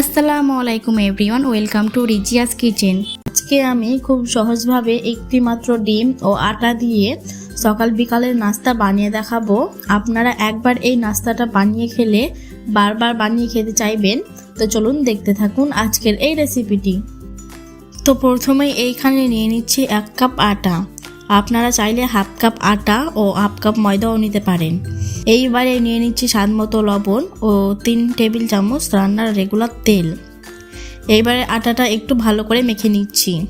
আসসালামু আলাইকুম everyone, welcome to Rizia's kitchen. আজকে আমি খুব সহজভাবে একটি মাত্র ডিম ও আটা দিয়ে সকাল বিকালের নাস্তা বানিয়ে দেখাবো। আপনারা একবার এই নাস্তাটা বানিয়ে খেলে বারবার বানিয়ে খেতে চাইবেন। তো চলুন দেখতে থাকুন আজকের এই রেসিপিটি তো প্রথমেই এইখানে নিয়ে নিচ্ছি এক কাপ আটা। আপনারা চাইলে হাফ কাপ আটা ও হাফ কাপ ময়দাও নিতে পারেন। এইবারে নিয়ে নিচ্ছি স্বাদ মতো লবণ ও তিন টেবিল চামচ রান্নার রেগুলার তেল। এইবারে আটাটা একটু ভালো করে মেখে নিচ্ছি।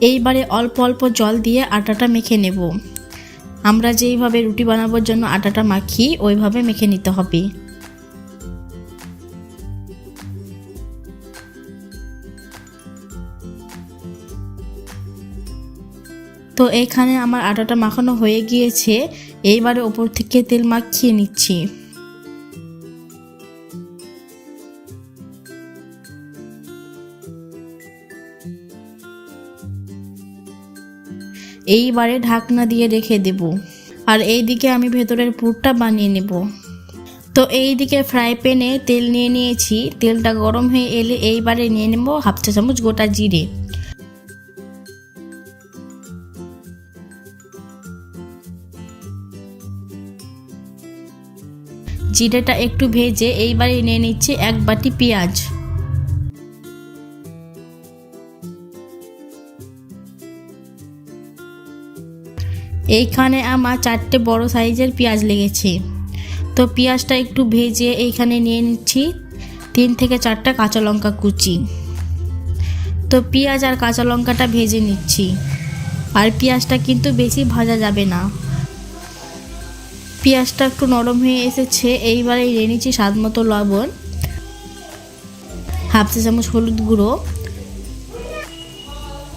এইবারে অল্প অল্প জল দিয়ে আটাটা মেখে নেব। আমরা যেইভাবে রুটি বানাবার জন্য আটাটা মাখি, ওইভাবে মেখে নিতে হবে। তো এইখানে আমার আটাটা মাখানো হয়ে গিয়েছে, এইবারে ওপর থেকে তেল মাখিয়ে নিচ্ছি। এইবারে ঢাকনা দিয়ে রেখে দেব, আর এই দিকে আমি ভেতরের পুরটা বানিয়ে নেব। তো এই দিকে ফ্রাই প্যানে তেল নিয়ে নিয়েছি, তেলটা গরম হয়ে এলে এইবারে নিয়ে নেব হাফ চা চামচ গোটা জিরে। জিরেটা একটু ভেজে এইবারে নিয়ে নিচ্ছি এক বাটি পেঁয়াজ। এইখানে আমার চারটে বড় সাইজের পেঁয়াজ লেগেছে। তো পেঁয়াজটা একটু ভেজে এইখানে নিয়ে নিচ্ছি তিন থেকে চারটা কাঁচা লঙ্কা কুচি। তো পেঁয়াজ আর কাঁচা লঙ্কাটা ভেজে নিচ্ছি। আর পেঁয়াজটা কিন্তু বেশি ভাজা যাবে না। পেঁয়াজটা একটু নরম হয়ে এসেছে, এইবারে নিয়ে নিচ্ছি স্বাদ মতো লবণ, হাফ চা চামচ হলুদ গুঁড়ো,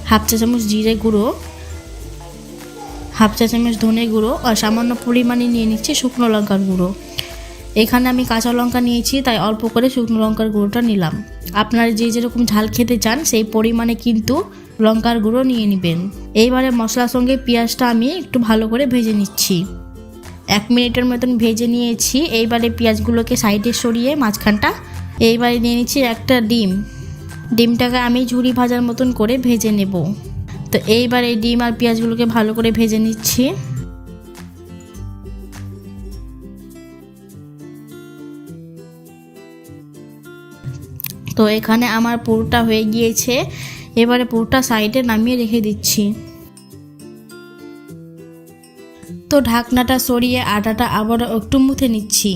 হাফ চা চামচ জিরে গুঁড়ো, হাফ চা চামচ ধনে গুঁড়ো আর সামান্য পরিমাণে নিয়ে নিচ্ছি শুকনো লঙ্কার গুঁড়ো। এখানে আমি কাঁচা লঙ্কা নিয়েছি, তাই অল্প করে শুকনো লঙ্কার গুঁড়োটা নিলাম। আপনারা যে যেরকম ঝাল খেতে চান, সেই পরিমাণে কিন্তু লঙ্কার গুঁড়ো নিয়ে নেবেন। এইবারে মশলার সঙ্গে পেঁয়াজটা আমি একটু ভালো করে ভেজে নিচ্ছি। এক মিনিটের মতন ভেজে নিয়েছি। এইবারে পেঁয়াজগুলোকে সাইডে সরিয়ে মাঝখানটা এইবারে নিয়ে নিচ্ছি একটা ডিম। ডিমটাকে আমি ঝুড়ি ভাজার মতন করে ভেজে নেব। তো এইবার এই ডিম আর পেঁয়াজগুলোকে ভালো করে ভেজে নিচ্ছি। তো এখানে আমার পুরোটা হয়ে গিয়েছে। এবারে পুরোটা সাইডে নামিয়ে রেখে দিচ্ছি। ঢাকনাটা সরিয়ে আটাটা আবার একটু মুথে নিচ্ছি।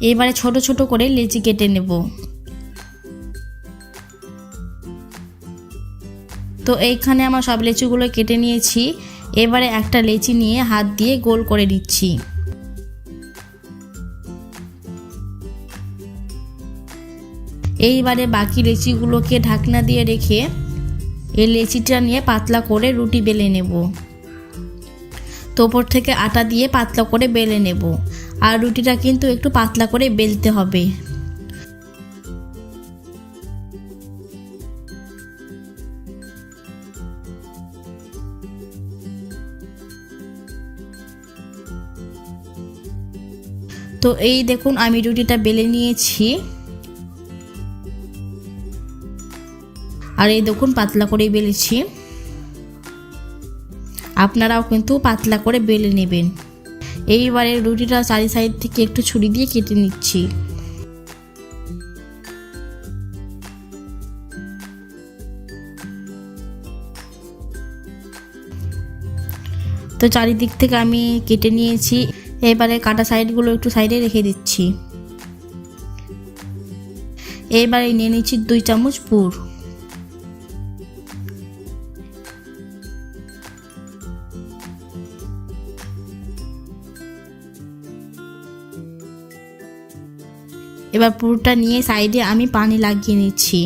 এবারে ছোট ছোট করে লেচি কেটে নেব। তো এইখানে আমার সব লেচুগুলো কেটে নিয়েছি। এবারে একটা লেচি নিয়ে হাত দিয়ে গোল করে নিচ্ছি। এইবারে বাকি লেচিগুলোকে ঢাকনা দিয়ে রেখে এই লেচিটা নিয়ে পাতলা করে রুটি বেলে নেব। তো ওপর থেকে আটা দিয়ে পাতলা করে বেলে নেব। আর রুটিটা কিন্তু একটু পাতলা করে বেলতে হবে। তো এই দেখুন আমি রুটিটা বেলে নিয়েছি। আর এই দেখুন, পাতলা করে বেলেছি। আপনারাও কিন্তু পাতলা করে বেলে নেবেন। এইবারে রুটিটা চারি সাইড থেকে একটু ছুরি দিয়ে কেটে নিচ্ছি। তো চারিদিক থেকে আমি কেটে নিয়েছি। এবারে কাটা সাইডগুলো একটু সাইডে রেখে দিচ্ছি। এবারে নিয়ে নিচ্ছি দুই চামচ পুর। এবার পুরোটা নিয়ে সাইডে আমি পানি লাগিয়ে নিচ্ছি।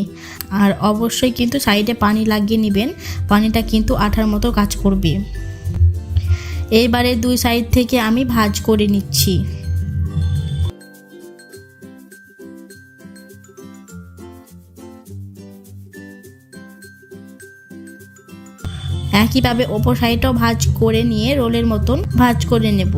আর অবশ্যই কিন্তু সাইডে পানি লাগিয়ে নেবেন। পানিটা কিন্তু আঠার মতো কাজ করবে। এইবারে দুই সাইড থেকে আমি ভাজ করে নিচ্ছি। একইভাবে ওপর সাইডটাও ভাজ করে নিয়ে রোলের মতন ভাজ করে নেব।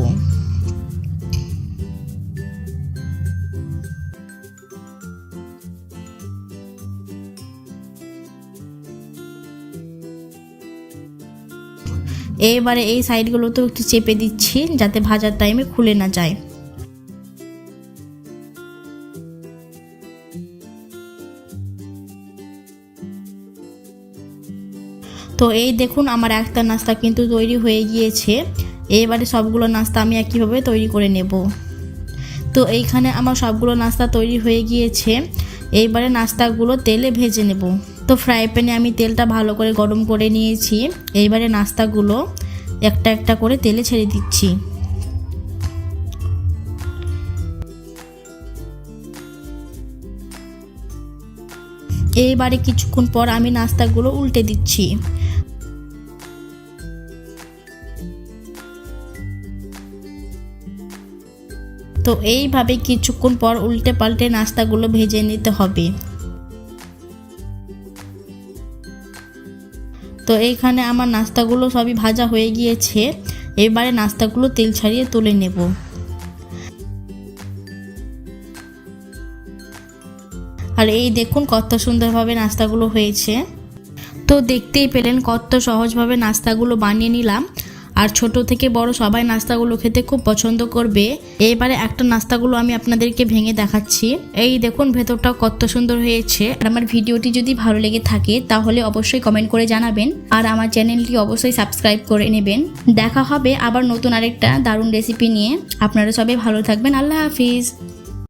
এবারে এই সাইডগুলোতেও একটু চেপে দিচ্ছি যাতে ভাজার টাইমে খুলে না যায়। তো এই দেখুন, আমার একটা নাস্তা কিন্তু তৈরি হয়ে গিয়েছে। এবারে সবগুলো নাস্তা আমি একইভাবে তৈরি করে নেব। তো এইখানে আমার সবগুলো নাস্তা তৈরি হয়ে গিয়েছে। এইবারে নাস্তাগুলো তেলে ভেজে নেব। তো ফ্রাই প্যানে আমি তেলটা ভালো করে গরম করে নিয়েছি। এইবারে নাস্তাগুলো একটা একটা করে তেলে ছেড়ে দিচ্ছি। এইবারে কিছুক্ষণ পর আমি নাস্তাগুলো উল্টে দিচ্ছি। তো এইভাবে কিছুক্ষণ পর উল্টে পাল্টে নাস্তাগুলো ভেজে নিতে হবে। তো এইখানে আমার নাস্তাগুলো সবই ভাজা হয়ে গিয়েছে। এবারে নাস্তাগুলো তেল ছাড়িয়ে তুলে নেব। আর এই দেখুন কত সুন্দরভাবে নাস্তাগুলো হয়েছে। তো দেখতেই পেলেন কত সহজভাবে নাস্তাগুলো বানিয়ে নিলাম। আর ছোট থেকে বড় সবাই নাস্তাগুলো খেতে খুব পছন্দ করবে। এবারে একটা নাস্তাগুলো আমি আপনাদেরকে ভেঙে দেখাচ্ছি। এই দেখুন ভেতরটা কত সুন্দর হয়েছে। আর আমার ভিডিওটি যদি ভালো লেগে থাকে, তাহলে অবশ্যই কমেন্ট করে জানাবেন। আর আমার চ্যানেলটি অবশ্যই সাবস্ক্রাইব করে নেবেন। দেখা হবে আবার নতুন আরেকটা দারুণ রেসিপি নিয়ে। আপনারা সবাই ভালো থাকবেন। আল্লাহ হাফিজ।